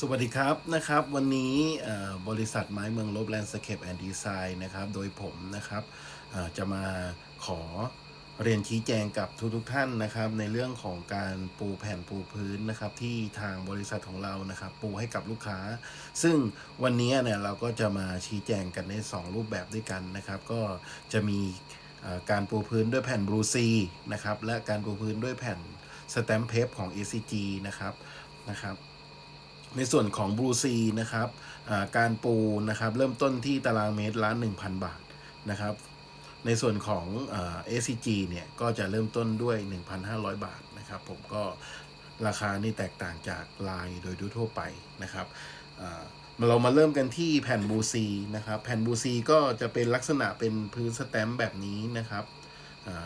สวัสดีครับนะครับ วันนี้บริษัทไม้เมืองลบแลนด์สเคปแอนด์ดีไซน์นะครับโดยผมนะครับจะมาขอเรียนชี้แจงกับทุกทท่านนะครับ ในเรื่องของการปูแผ่นปูพื้นนะครับ ที่ทางบริษัทของเรานะครับ ปูให้กับลูกค้า ซึ่งวันนี้เนี่ยเราก็จะมาชี้แจงกันใน 2 รูปแบบด้วยกันนะครับ ก็จะมีการปูพื้นด้วยแผ่นบลูซีนะครับและการปูพื้นด้วยแผ่นสแตมเพปของ ACG นะครับนะครับ ในส่วนของบลูซีนะครับการปูนะครับเริ่มต้นที่ตารางเมตรละ1,000 บาทนะครับในส่วนของเอ่อ ACG เนี่ยก็จะเริ่มต้นด้วย 1,500 บาทนะครับผมก็ราคานี่แตกต่างจากลายโดยทั่วไปนะครับอ่าเรามาเริ่มกันที่แผ่นบูซีนะครับแผ่นบูซีก็จะเป็นลักษณะเป็นพื้นสแตมป์แบบนี้นะครับ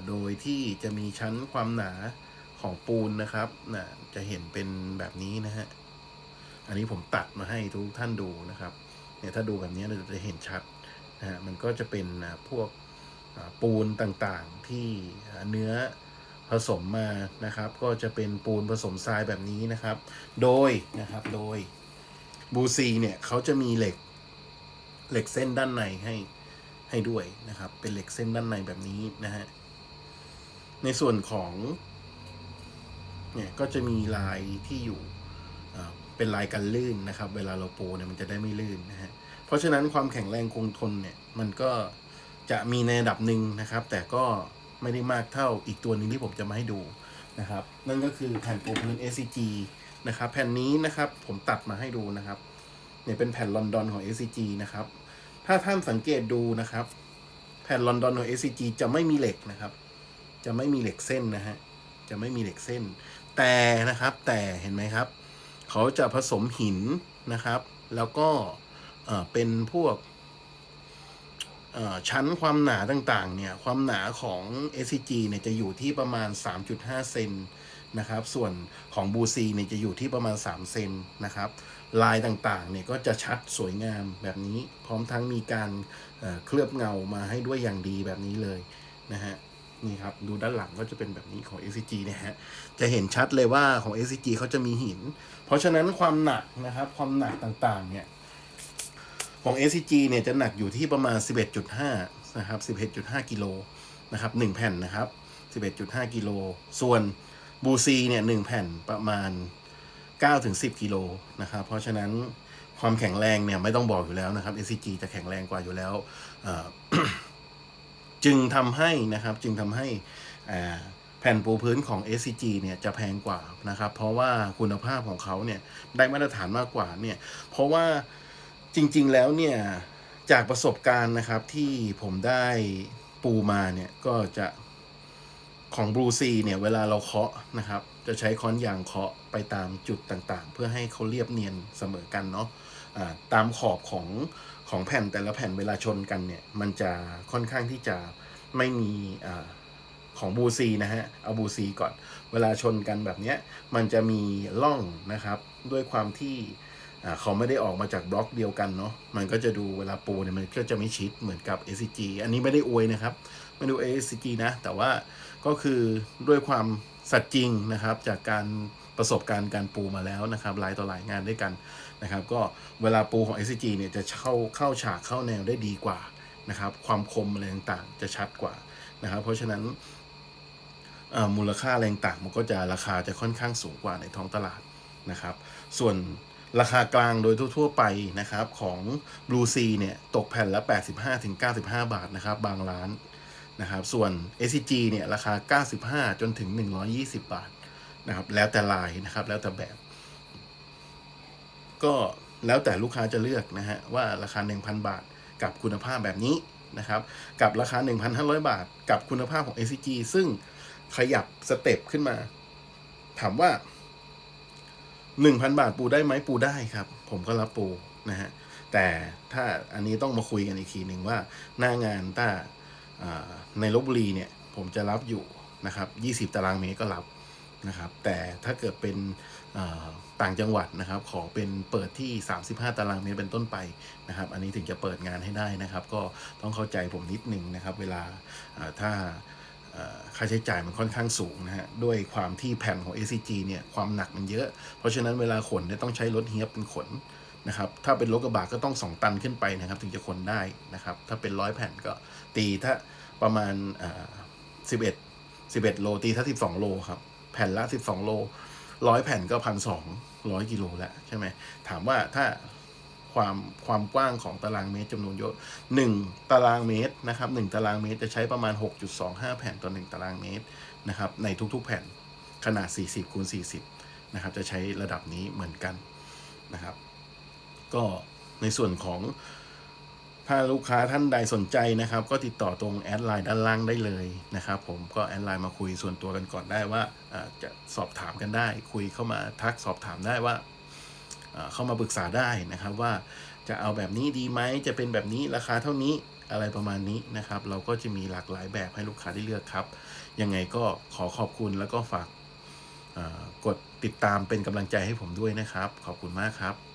โดยที่จะมีชั้นความหนาของปูนนะครับนะจะเห็นเป็นแบบนี้นะฮะ อันนี้ผมตัดมาให้ทุกท่านดูนะครับเนี่ยถ้าดูแบบนี้เราจะเห็นชัดนะฮะมันก็จะเป็นพวกปูนต่างๆที่เนื้อผสมมานะครับ ก็จะเป็นปูนผสมทรายแบบนี้นะครับ โดยนะครับโดยบูซีเนี่ยเขาจะมีเหล็กเหล็กเส้นด้านในให้ให้ด้วยนะครับ เป็นเหล็กเส้นด้านในแบบนี้นะฮะในส่วนของเนี่ยก็จะมีลายที่อยู่ เป็นลายกันลื่นนะครับ เวลาเราปูเนี่ยมันจะได้ไม่ลื่นนะฮะเพราะฉะนั้นความแข็งแรงคงทนเนี่ยมันก็จะมีในระดับหนึ่งนะครับ แต่ก็ไม่ได้มากเท่าอีกตัวนึงที่ผมจะมาให้ดูนะครับ นั่นก็คือแผ่นปูพื้น SCG นะครับแผ่นนี้นะครับผมตัดมาให้ดูนะครับเนี่ยเป็นแผ่นลอนดอนของ SCG นะครับถ้าท่านสังเกตดูนะครับ แผ่นลอนดอนของ SCG จะไม่มีเหล็กนะครับ จะไม่มีเหล็กเส้นนะฮะจะไม่มีเหล็กเส้น แต่นะครับแต่เห็นไหมครับ เขาจะผสมหินนะครับ แล้วก็เป็นพวกชั้นความหนาต่างๆ เนี่ย ความหนาของ SCG เนี่ยจะอยู่ที่ประมาณ 3.5 เซนนะครับ ส่วนของบูซีเนี่ยจะอยู่ที่ประมาณ 3 เซนนะครับ ลายต่างๆ เนี่ยก็จะชัดสวยงามแบบนี้ พร้อมทั้งมีการเอ่อเคลือบเงามาให้ด้วยอย่างดีแบบนี้เลยนะฮะ นี่ครับดูด้านหลังก็จะเป็นแบบนี้ของ SCG เนี่ยฮะจะเห็นชัดเลยว่าของ SCG เขาจะมีหิน เพราะฉะนั้นความหนักนะครับความหนักต่างๆเนี่ยของ SCG เนี่ยจะหนักอยู่ที่ประมาณ 11.5นะครับ11.5กิโลนะครับ1แผ่นนะครับ 11.5กิโลส่วนบูซีเนี่ย1แผ่นประมาณ9-10กิโลนะครับเพราะฉะนั้นความแข็งแรงเนี่ยไม่ต้องบอกอยู่แล้วนะครับ SCG จะแข็งแรงกว่าอยู่แล้ว จึงทำให้นะครับจึงทำให้แผ่นปูพื้นของ SCG เนี่ยจะแพงกว่านะครับ เพราะว่าคุณภาพของเขาเนี่ยได้มาตรฐานมากกว่าเนี่ยเพราะว่าจริงๆแล้วเนี่ยจากประสบการณ์นะครับที่ผมได้ปูมาเนี่ยก็จะของบลูซีเนี่ยเวลาเราเคาะนะครับ จะใช้ค้อนยางเคาะไปตามจุดต่างๆ เพื่อให้เขาเรียบเนียนเสมอกันเนาะอ่าตามขอบของ ของแผ่นแต่ละแผ่นเวลาชนกันเนี่ย มันจะค่อนข้างที่จะไม่มีอของบูซีนะฮะ เอาบูซีก่อน เวลาชนกันแบบเนี้ยมันจะมีร่องนะครับ ด้วยความที่เขาไม่ได้ออกมาจากบล็อกเดียวกันเนาะ มันก็จะดูเวลาปูเนี่ยมันก็จะไม่ชิดเหมือนกับ SCG อันนี้ไม่ได้อวยนะครับ ไม่ดู SCG นะ แต่ว่าก็คือด้วยความสัตย์จริงนะครับ จากการประสบการณ์การปูมาแล้วนะครับหลายต่อหลายงานด้วยกัน นะครับ ก็เวลาปูของ SCG เนี่ยจะเข้าเข้าฉากเข้าแนวได้ดีกว่านะครับ ความคมอะไรต่างๆจะชัดกว่านะครับ เพราะฉะนั้นมูลค่าอะไรต่างมันก็จะราคาจะค่อนข้างสูงกว่าในท้องตลาดนะครับ ส่วนราคากลางโดยทั่ว ๆ ไปนะครับของ Blue Sea เนี่ยตกแผ่นละ 85-95 บาทนะครับ บางร้านนะครับ ส่วน SCG เนี่ยราคา 95 จนถึง 120 บาทนะครับ แล้วแต่ลายนะครับ แล้วแต่แบบ ก็แล้วแต่ลูกค้าจะเลือกนะฮะว่าราคา 1,000 บาทกับคุณภาพแบบนี้นะครับกับราคา 1,500 บาท กับคุณภาพของ ACG ซึ่งขยับสเต็ปขึ้นมา ถามว่า 1,000 บาทปูได้ไหมปูได้ครับ ผมก็รับปูนะฮะแต่ถ้าอันนี้ต้องมาคุยกันอีกทีหนึ่งว่าหน้างานถ้าอ่าในลบบุรีเนี่ย ผมจะรับอยู่นะครับ 20 ตารางเมตรก็รับ นะครับแต่ถ้าเกิดเป็นต่างจังหวัดนะครับ ขอเป็นเปิดที่ 35 ตารางเมตรเป็นต้นไปนะครับ อันนี้ถึงจะเปิดงานให้ได้นะครับ ก็ต้องเข้าใจผมนิดนึงนะครับ เวลาถ้าค่าใช้จ่ายมันค่อนข้างสูงนะฮะ ด้วยความที่แผ่นของ ACG เนี่ยความหนักมันเยอะ เพราะฉะนั้นเวลาขนเนี่ยต้องใช้รถเฮียบเป็นขนนะครับ ถ้าเป็นรถกระบะก็ต้อง 2 ตันขึ้นไปนะครับ ถึงจะขนได้นะครับ ถ้าเป็นร้อยแผ่นก็ตีถ้าประมาณอ่า11 11 โลตีถ้า 12 โลครับ ผ่นละ 12 โลร้อยแผ่นก็พันสองร้อยกิโลแล้วใช่ไหมถามว่าถ้าความความกว้างของตารางเมตรจำนวนเยอะหนึ่งตารางเมตรนะครับหนึ่งตารางเมตรจะใช้ประมาณ 6.25 แผ่นต่อหนึ่งตารางเมตรนะครับในทุกๆแผ่นขนาด 40คูณ40นะครับจะใช้ระดับนี้เหมือนกันนะครับ ก็ในส่วนของ ถ้าลูกค้าท่านใดสนใจนะครับ ก็ติดต่อตรงแอดไลน์ด้านล่างได้เลยนะครับ ผมก็แอดไลน์มาคุยส่วนตัวกันก่อนได้ว่าจะสอบถามกันได้ คุยเข้ามาทักสอบถามได้ว่าเข้ามาปรึกษาได้นะครับว่าจะเอาแบบนี้ดีไหมจะเป็นแบบนี้ราคาเท่านี้อะไรประมาณนี้นะครับ เราก็จะมีหลากหลายแบบให้ลูกค้าได้เลือกครับ ยังไงก็ขอขอบคุณแล้วก็ฝากกดติดตามเป็นกำลังใจให้ผมด้วยนะครับ ขอบคุณมากครับ